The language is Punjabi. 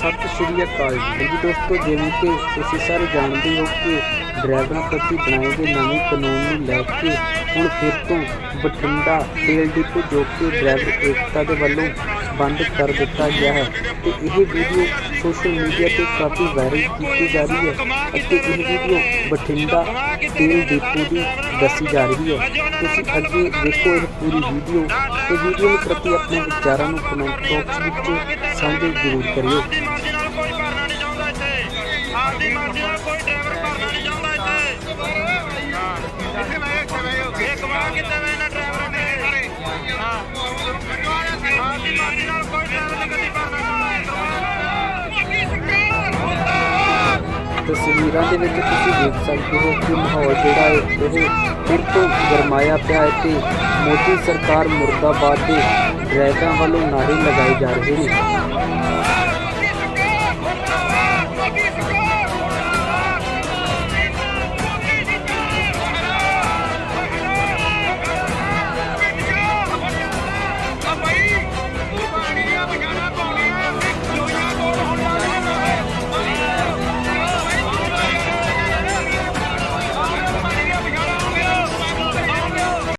ਸਤਿ ਸ਼੍ਰੀ ਅਕਾਲ ਜੀ। ਦੋਸਤੋ, ਜਿਵੇਂ ਕਿ ਤੁਸੀਂ ਸਾਰੇ ਜਾਣਦੇ ਹੋ ਕਿ ਡਰਾਈਵਰਾਂ ਪ੍ਰਤੀ ਬਣਾਏ ਗਏ ਨਵੇਂ ਕਾਨੂੰਨ ਨੂੰ ਲੈ ਕੇ ਹੁਣ ਫਿਰ ਤੋਂ ਬਠਿੰਡਾ ਤੇਲ ਡਿਪੂ ਜੋ ਕਿ ਡਰਾਈਵਰ ਏਕਤਾ ਦੇ ਵੱਲੋਂ ਬੰਦ ਕਰ ਦਿੱਤਾ ਗਿਆ ਹੈ ਤੇ ਇਹ ਵੀਡੀਓ ਸੋਸ਼ਲ ਮੀਡੀਆ ਤੇ ਕਾਫੀ ਵਾਇਰਲ ਕੀਤੀ ਜਾ ਰਹੀ ਹੈ ਅਤੇ ਇਹ ਵੀਡੀਓ ਬਠਿੰਡਾ ਤੇਲ ਡਿਪੂ ਦੀ ਦੱਸੀ ਜਾ ਰਹੀ ਹੈ। ਤੁਸੀਂ ਅੱਗੇ ਦੇਖੋ ਇਹ ਪੂਰੀ ਵੀਡੀਓ ਤੇ ਵੀਡੀਓ ਪ੍ਰਤੀ ਆਪਣੇ ਵਿਚਾਰਾਂ ਨੂੰ ਕਮੈਂਟ ਬਾਕਸ ਵਿੱਚ ਸਾਂਝੇ ਜ਼ਰੂਰ ਕਰਿਓ। ਤਸਵੀਰਾਂ ਦੇ ਵਿੱਚ ਤੁਸੀਂ ਦੇਖ ਸਕਦੇ ਹੋ ਕਿ ਮਾਹੌਲ ਜਿਹੜਾ ਹੈ, ਉਹ ਫਿਰ ਤੋਂ ਗਰਮਾਇਆ ਪਿਆ ਹੈ ਤੇ ਮੋਦੀ ਸਰਕਾਰ ਮੁਰਦਾਬਾਦ ਦੇ ਡਰਾਈਵਰਾਂ ਵੱਲੋਂ ਨਾਰੇ ਲਗਾਏ ਜਾ ਰਹੇ ਨੇ।